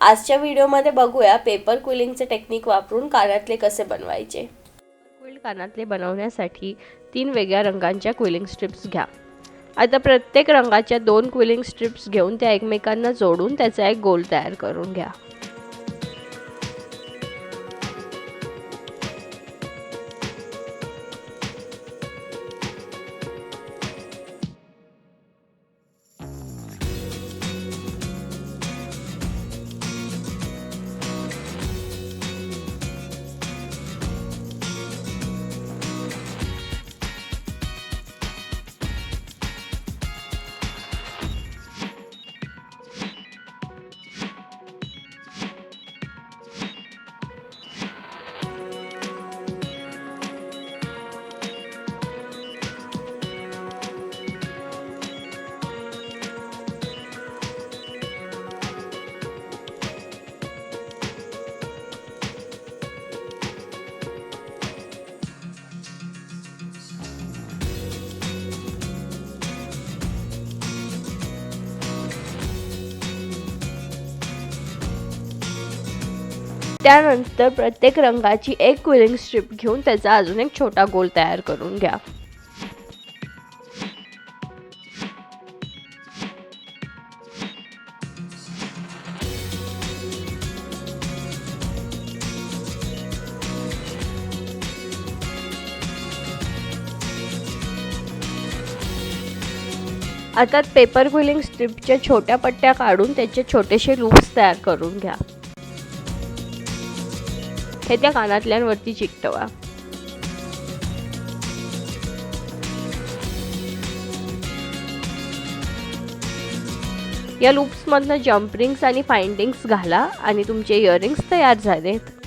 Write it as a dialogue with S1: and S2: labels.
S1: आजच्या व्हिडिओमध्ये बघूया पेपर क्विलिंगचे टेक्निक वापरून कानातले कसे बनवायचे. कुल कानातले बनवण्यासाठी तीन वेगळ्या रंगांच्या क्विलिंग स्ट्रिप्स घ्या. आता प्रत्येक रंगाच्या दोन क्विलिंग स्ट्रिप्स घेऊन त्या एकमेकांना जोडून त्याचा एक गोल तयार करून घ्या. त्यानंतर प्रत्येक रंगाची एक क्विलिंग स्ट्रिप घेऊन त्याचा अजून एक छोटा गोल तयार करून घ्या. आता पेपर क्विलिंग स्ट्रिपच्या छोट्या पट्ट्या काढून त्याचे छोटेसे लूप्स तयार करून घ्या. हे त्या कानातल्यांवरती चिकटवा. या लूप्समधनं जम्प रिंग्स आणि फाइंडिंग्स घाला आणि तुमचे इयरिंग्स तयार झालेत.